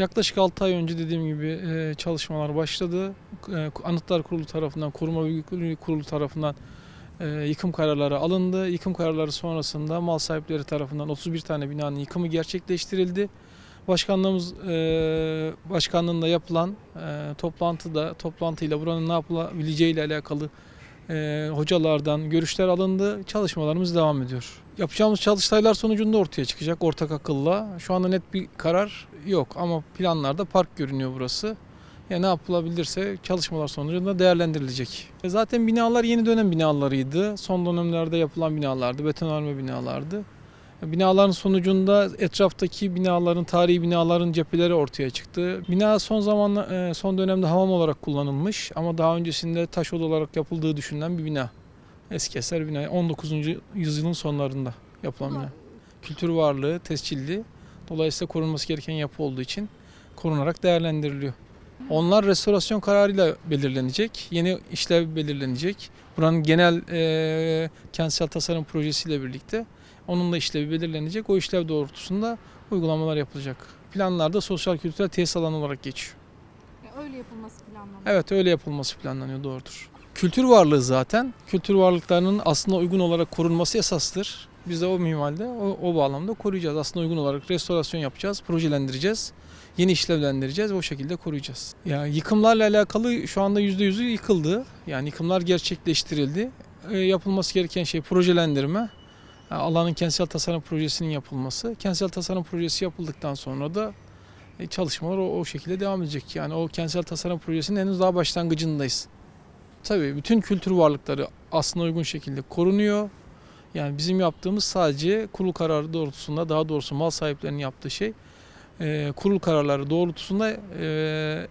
Yaklaşık 6 ay önce dediğim gibi e, çalışmalar başladı. E, Anıtlar Kurulu tarafından, Koruma Bilgi Kurulu tarafından e, yıkım kararları alındı. Yıkım kararları sonrasında mal sahipleri tarafından 31 tane binanın yıkımı gerçekleştirildi. Başkanlığımız başkanlığında yapılan toplantıda toplantıyla buranın ne yapılabileceği ile alakalı e, hocalardan görüşler alındı. Çalışmalarımız devam ediyor. Yapacağımız çalıştaylar sonucunda ortaya çıkacak ortak akılla. Şu anda net bir karar yok ama planlarda park görünüyor burası. Ya ne yapılabilirse çalışmalar sonucunda değerlendirilecek. E, Zaten binalar yeni dönem binalarıydı. Son dönemlerde yapılan binalardı, betonarme binalardı. Binaların sonucunda etraftaki binaların, tarihi binaların cepheleri ortaya çıktı. Bina son zaman e, son dönemde hamam olarak kullanılmış ama daha öncesinde taş oda olarak yapıldığı düşünülen bir bina. Eski eser bina. 19. yüzyılın sonlarında yapılan bina. Kültür varlığı tescilli. Dolayısıyla korunması gereken yapı olduğu için korunarak değerlendiriliyor. Onlar restorasyon kararıyla belirlenecek. Yeni işlev belirlenecek. Buranın genel e, kentsel tasarım projesiyle birlikte onun da işlevi belirlenecek. O işlev doğrultusunda uygulamalar yapılacak. Planlarda sosyal kültürel tesis alanı olarak geçiyor. Ya Öyle yapılması planlanıyor. Evet öyle yapılması planlanıyor doğrudur. Kültür varlığı zaten. Kültür varlıklarının aslında uygun olarak korunması esastır. Biz de o minvalde, o, o bağlamda koruyacağız. Aslında uygun olarak restorasyon yapacağız, projelendireceğiz. Yeni işlevlendireceğiz ve o şekilde koruyacağız. Ya yıkımlarla alakalı şu anda %100'ü yıkıldı. Yani yıkımlar gerçekleştirildi. E, yapılması gereken şey projelendirme. Alanın kentsel tasarım projesinin yapılması. Kentsel tasarım projesi yapıldıktan sonra da e, çalışmalar o, o şekilde devam edecek. Yani o kentsel tasarım projesinin henüz daha başlangıcındayız. Tabii bütün kültür varlıkları aslında uygun şekilde korunuyor. Yani bizim yaptığımız sadece kurul kararı doğrultusunda daha doğrusu mal sahiplerinin yaptığı şey e, kurul kararları doğrultusunda e,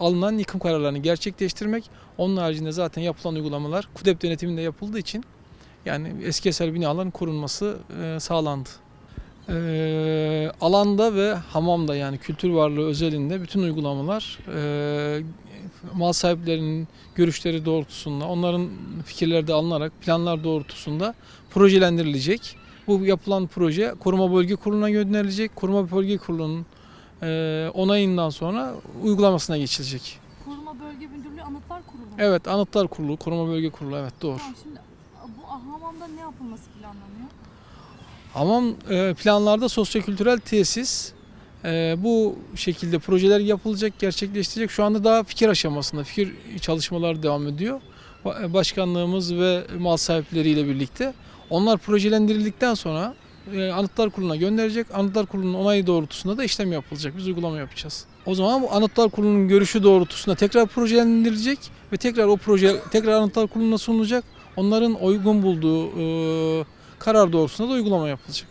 alınan yıkım kararlarını gerçekleştirmek. Onun haricinde zaten yapılan uygulamalar KUDEP denetiminde yapıldığı için yani eski eser binaların korunması e, sağlandı. E, alanda ve hamamda yani kültür varlığı özelinde bütün uygulamalar e, mal sahiplerinin görüşleri doğrultusunda, onların fikirleri de alınarak planlar doğrultusunda projelendirilecek. Bu yapılan proje Koruma Bölge Kurulu'na gönderilecek. Koruma Bölge Kurulu'nun e, onayından sonra uygulamasına geçilecek. Koruma Bölge Müdürlüğü Anıtlar Kurulu. Evet Anıtlar Kurulu, Koruma Bölge Kurulu evet doğru. Tamam şimdi hamamda ne yapılması planlanıyor? Hamam e, planlarda sosyokültürel tesis e, bu şekilde projeler yapılacak, gerçekleştirecek. Şu anda daha fikir aşamasında, fikir çalışmaları devam ediyor. Ba- Başkanlığımız ve mal sahipleriyle birlikte. Onlar projelendirildikten sonra e, Anıtlar Kurulu'na gönderecek. Anıtlar Kurulu'nun onayı doğrultusunda da işlem yapılacak. Biz uygulama yapacağız. O zaman bu Anıtlar Kurulu'nun görüşü doğrultusunda tekrar projelendirilecek ve tekrar o proje tekrar Anıtlar Kurulu'na sunulacak. Onların uygun bulduğu karar doğrultusunda da uygulama yapılacak.